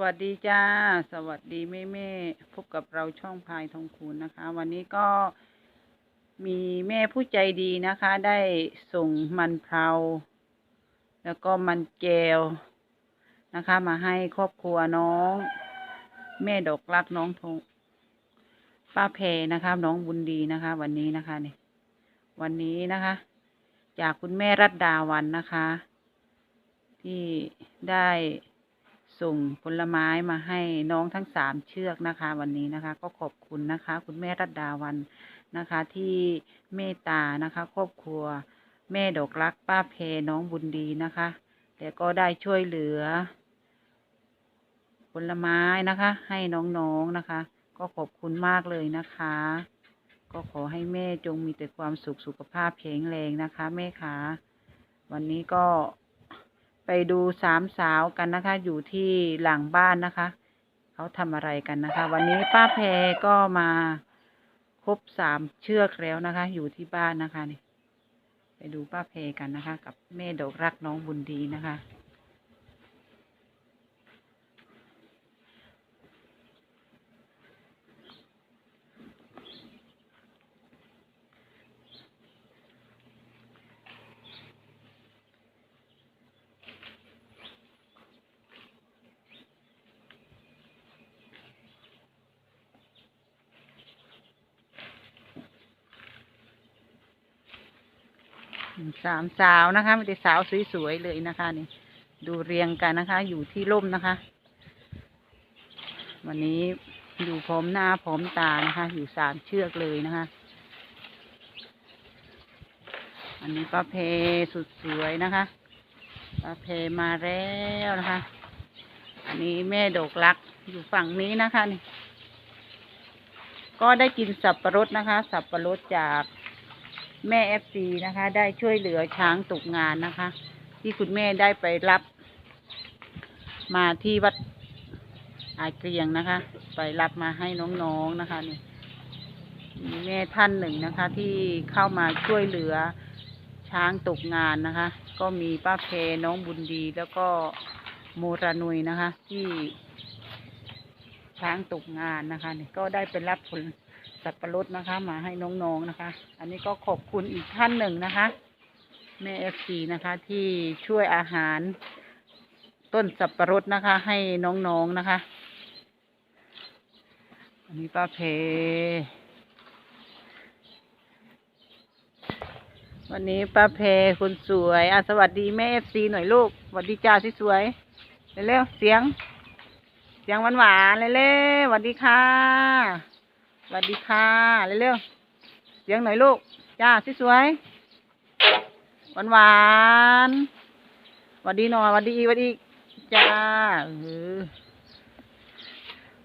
วัสดีจ้า สวัสดีแม่แม่พบกับเราช่องพายทองคูณนะคะ วันนี้ก็มีแม่ผู้ใจดีนะคะ ได้ส่งมันเพราแล้วก็มันแก้วนะคะ มาให้ครอบครัวน้อง แม่ดอกรักน้องทงป้าเพนะคะ น้องบุญดีนะคะ วันนี้นะคะเนี่ยวันนี้นะคะ จากคุณแม่รัตดาวันนะคะ ที่ได้ ส่งผลไม้มาให้น้องทั้งสามเชือกนะคะ วันนี้นะคะ ก็ขอบคุณนะคะ คุณแม่รัตดาวันนะคะ ที่เมตตานะคะ ครอบครัว แม่ดอกรัก ป้าเพน้องบุญดีนะคะแต่ก็ได้ช่วยเหลือ ผลไม้นะคะ ให้น้องๆนะคะ ก็ขอบคุณมากเลยนะคะ ก็ขอให้แม่จงมีแต่ความสุขสุขภาพแข็งแรงนะคะ แม่คะวันนี้ก็ ไปดูสามสาวกันนะคะ อยู่ที่หลังบ้านนะคะ เขาทำอะไรกันนะคะ วันนี้ป้าแพรก็มาครบสามเชือกแล้วนะคะ อยู่ที่บ้านนะคะนี่ไปดูป้าแพกันนะคะ กับแม่ดอกรักน้องบุญดีนะคะ สามสาวนะคะไม่ได้สาวสวยๆเลยนะคะนี่ดูเรียงกันนะคะ อยู่ที่ร่มนะคะ วันนี้อยู่พร้อมหน้าพร้อมตานะคะ อยู่สามเชือกเลยนะคะ อันนี้ป้าเพสุดสวยนะคะป้าเพมาแล้วนะคะ อันนี้แม่ดอกรักอยู่ฝั่งนี้นะคะนี่ ก็ได้กินสับปะรดนะคะ สับปะรดจาก แม่เอฟซีนะคะ ได้ช่วยเหลือช้างตกงานนะคะ ที่คุณแม่ได้ไปรับ มาที่วัดอาเกรียงนะคะ ไปรับมาให้น้องๆนะคะนี่มีแม่ท่านหนึ่งนะคะ ที่เข้ามาช่วยเหลือช้างตกงานนะคะ ก็มีป้าเพน้องบุญดี แล้วก็โมรานุยนะคะ ที่ช้างตกงานนะคะนี่ก็ได้ไปรับผล สับปะรดนะคะ มาให้น้องๆนะคะ อันนี้ก็ขอบคุณอีกท่านหนึ่งนะคะแม่เอฟซีนะคะ ที่ช่วยอาหาร ต้นสับปะรดนะคะ ให้น้องๆนะคะ อันนี้ป้าเพ วันนี้ป้าเพคนสวยอะสวัสดีแม่เอฟซีหน่อยลูกสวัสดีจ้าที่สวยเร็วๆเสียง เสียงหวานๆเร็วๆสวัสดีค่ะ วัสดีค่ะเร็วๆเสียงหน่อยลูก จ้าสวยหวานหวานสวัสดีหน่อยสวัสดีอีกสวัสดีจ้า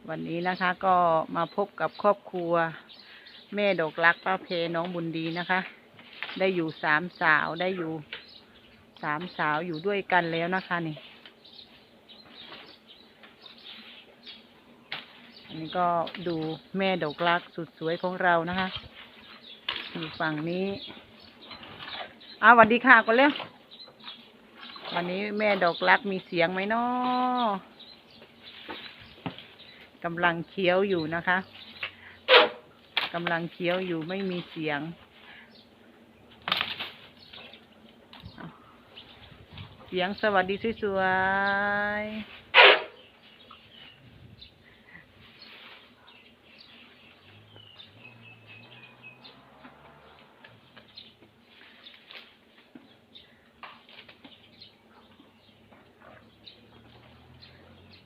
วันนี้นะคะก็มาพบกับครอบครัว แม่ดอกรักป้าเพน้องบุญดีนะคะ ได้อยู่สามสาวได้อยู่สามสาวอยู่ด้วยกันแล้วนะคะนี่ นนี้ก็ดูแม่ดอกรักสุดสวยของเรานะคะอยู่ฝั่งนี้อ้าวสวัสดีค่ะก่อนเร็ววันนี้แม่ดอกรักมีเสียงไหมนาะกำลังเคี้ยวอยู่นะคะกำลังเคี้ยวอยู่ไม่มีเสียง เสียงสวัสดีสวยๆ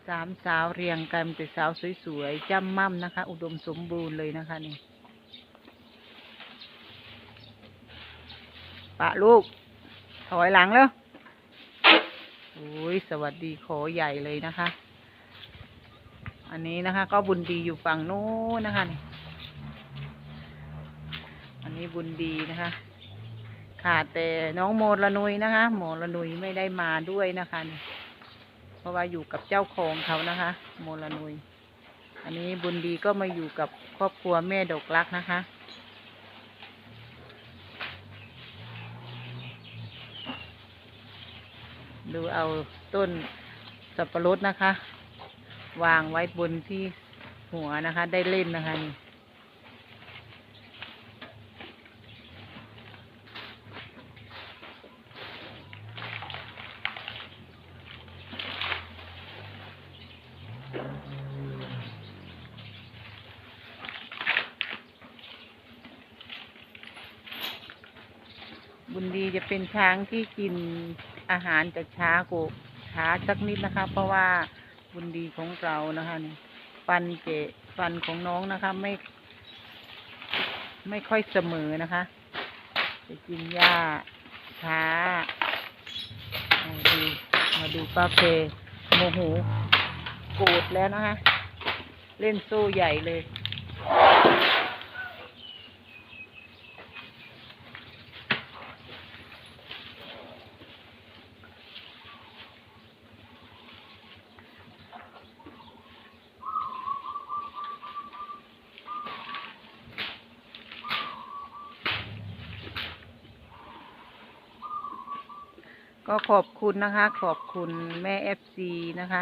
สามสาวเรียงกันเป็นสาวสวยๆจ้ำม่ำนะคะ อุดมสมบูรณ์เลยนะคะนี่ปะลูก ถอยหลังแล้วโอ้ยสวัสดีขอใหญ่เลยนะคะ อันนี้นะคะ ก็บุญดีอยู่ฝั่งนู้นนะคะนี่อันนี้บุญดีนะคะ ขาดแต่น้องโมละนุยนะคะ โมละนุยไม่ได้มาด้วยนะคะนี่ เพราะว่าอยู่กับเจ้าของเขานะคะ โมลนุย อันนี้บุญดีก็มาอยู่กับครอบครัวแม่ดอกรักนะคะ ดูเอาต้นสับปะรดนะคะ วางไว้บนที่หัวนะคะ ได้เล่นนะคะนี่ บุ ญดีจะเป็นช้างที่กินอาหารจะช้ากว่าช้าสักนิดนะคะ เพราะว่าบุญดีของเรานะคะนี่ฟันเจฟันของน้องนะคะ ไม่ ไม่ค่อยเสมอนะคะ จะกินหญ้าช้ามาดูมาดูป้าเพโมโหโกรธแล้วนะคะ เล่นโซ่ใหญ่เลย ก็ขอบคุณนะคะ ขอบคุณแม่เอฟซีนะคะ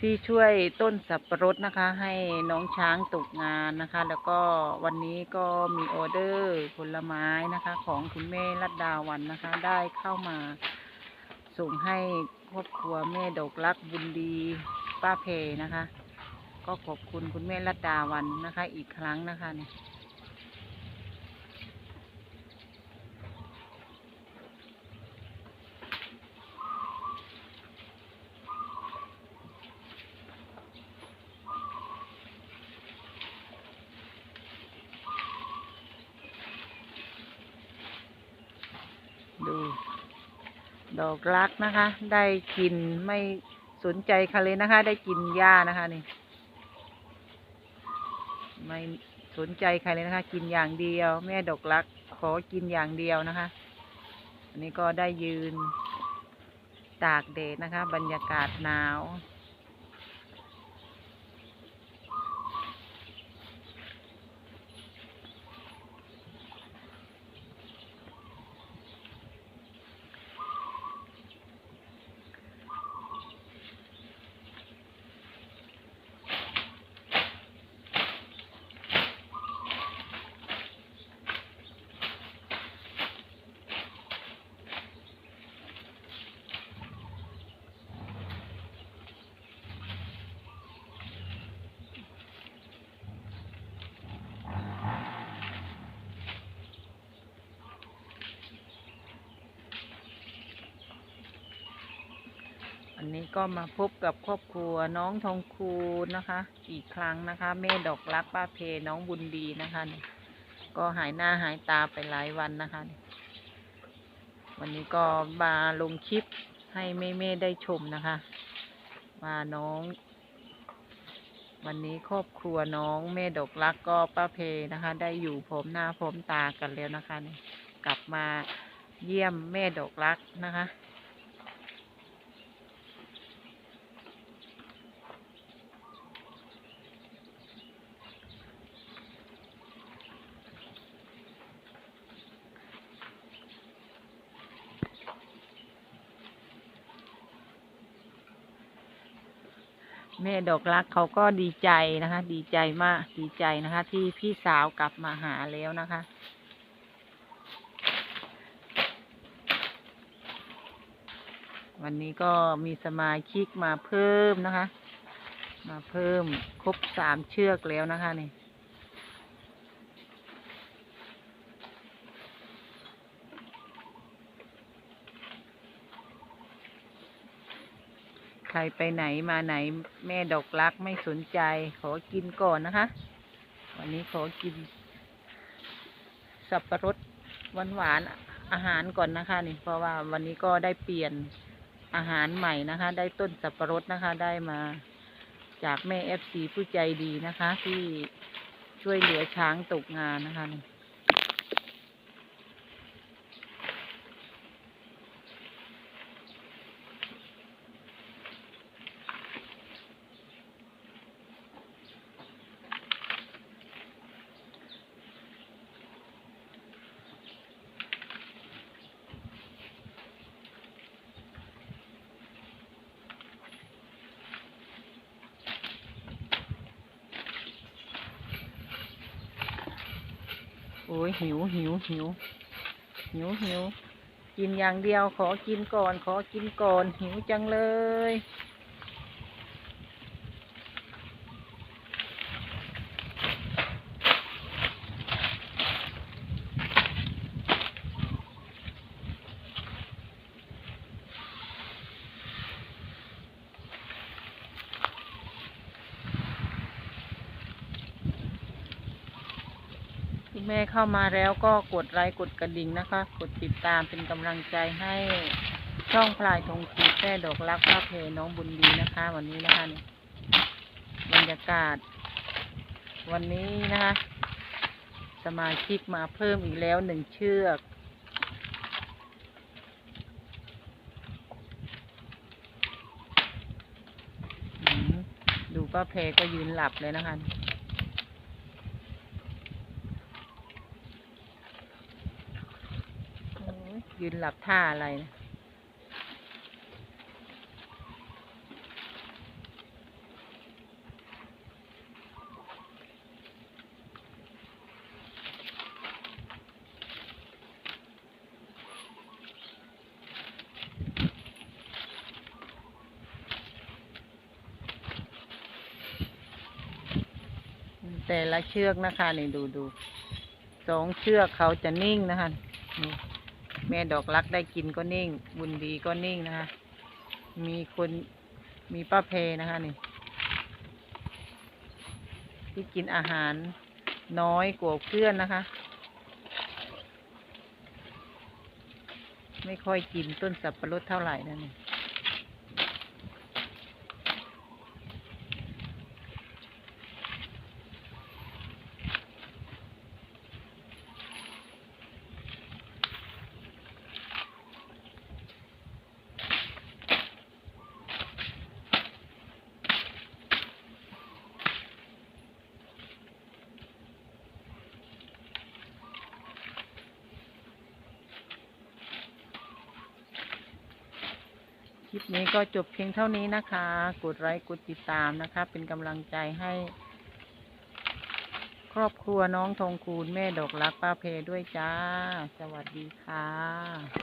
ที่ช่วยต้นสับปะรดนะคะ ให้น้องช้างตกงานนะคะ แล้วก็วันนี้ก็มีออเดอร์ผลไม้นะคะ ของคุณแม่รัดดาวันนะคะ ได้เข้ามาส่งให้ครอบครัวแม่ดอกรักบุญดีป้าเพนะคะ ก็ขอบคุณคุณแม่รัดดาวันนะคะ อีกครั้งนะคะเนี่ย ดู ดอกรักนะคะ ได้กินไม่สนใจใครเลยนะคะ ได้กินหญ้านะคะนี่ ไม่สนใจใครเลยนะคะ กินอย่างเดียว แม่ดอกรัก ขอกินอย่างเดียวนะคะ อันนี้ก็ได้ยืน ตากแดดนะคะ บรรยากาศหนาว อันนี้ก็มาพบกับครอบครัวน้องทองคูณนะคะ อีกครั้งนะคะ แม่ดอกรักป้าเพน้องบุญดีนะคะ ก็หายหน้าหายตาไปหลายวันนะคะ วันนี้ก็มาลงคลิปให้แม่แม่ๆได้ชมนะคะว่าน้อง วันนี้ครอบครัวน้องแม่ดอกรักก็ป้าเพนะคะ ได้อยู่พร้อมหน้าพร้อมตากันแล้วนะคะ กลับมาเยี่ยมแม่ดอกรักนะคะ แม่ดอกรักเขาก็ดีใจนะคะ ดีใจมากดีใจนะคะ ที่พี่สาวกลับมาหาแล้วนะคะ วันนี้ก็มีสมาชิกมาเพิ่มนะคะ มาเพิ่มครบสามเชือกแล้วนะคะนี่ ใครไปไหนมาไหนแม่ดอกรักไม่สนใจ ขอกินก่อนนะคะ วันนี้ขอกิน สับปะรดหวานหวานอาหารก่อนนะคะ นี่เพราะว่าวันนี้ก็ได้เปลี่ยนอาหารใหม่นะคะ ได้ต้นสับปะรดนะคะ ได้มาจากแม่เอฟซีผู้ใจดีนะคะ ที่ช่วยเหลือช้างตกงานนะคะนี่ อ้ยหิวหิวหิวหิวหิวกินอย่างเดียวขอกินก่อน ขอกินก่อนหิวจังเลย ม่เข้ามาแล้วก็กดไลค์กดกระดิ่งนะคะ กดติดตามเป็นกำลังใจให้ช่องพลายทองคูแม่ดอกรักป้าเพน้องบุญดีนะคะ วันนี้นะคะนี่บรรยากาศ วันนี้นะคะ สมาชิกมาเพิ่มอีกแล้วหนึ่งเชือกดูป้าเพก็ยืนหลับเลยนะคะ โอ้ ยืนหลับท่าอะไรนะแต่ละเชือกนะคะนี่ดูดูสองเชือกเขาจะนิ่งนะคะนี่ แม่ดอกรักได้กินก็นิ่ง บุญดีก็นิ่งนะคะ มีคนมีป้าเพนะคะนี่ ที่กินอาหารน้อยกว่าเพื่อนนะคะ ไม่ค่อยกินต้นสับปะรดเท่าไหร่นั่นเอง ลิปนี้ก็จบเพียงเท่านี้นะคะ กดไลค์กดติดตามนะคะ เป็นกำลังใจให้ ครอบครัวน้องทองคูณแม่ดอกรักป้าเพด้วยจ้า สวัสดีค่ะ